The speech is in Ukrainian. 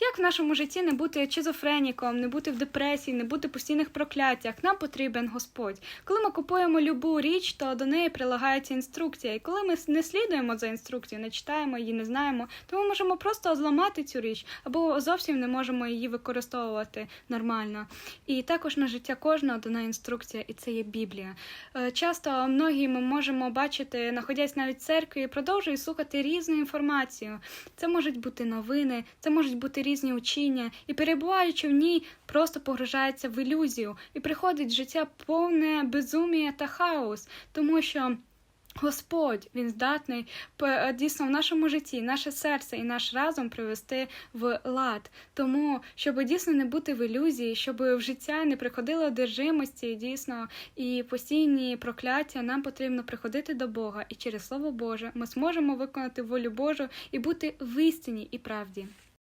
Як в нашому житті не бути шизофреніком, не бути в депресії, не бути в постійних прокляттях? Нам потрібен Господь. Коли ми купуємо любу річ, то до неї прилагається інструкція. І коли ми не слідуємо за інструкцією, не читаємо її, не знаємо, то ми можемо просто зламати цю річ або зовсім не можемо її використовувати нормально. І також на життя кожного дана інструкція, і це є Біблія. Е, Часто многі ми можемо бачити, знаходясь навіть в церкві, продовжують слухати різну інформацію. Це можуть бути новини, це можуть бути різні учіння, і перебуваючи в ній, просто погружається в ілюзію, і приходить в життя повне безумія та хаос, тому що. Господь він здатний дійсно в нашому житті, наше серце і наш разум привести в лад. Тому, щоб дійсно не бути в ілюзії, щоб в життя не приходило одержимості, дійсно і постійні прокляття, нам потрібно приходити до Бога, і через Слово Боже ми зможемо виконати волю Божу і бути в істині і правді.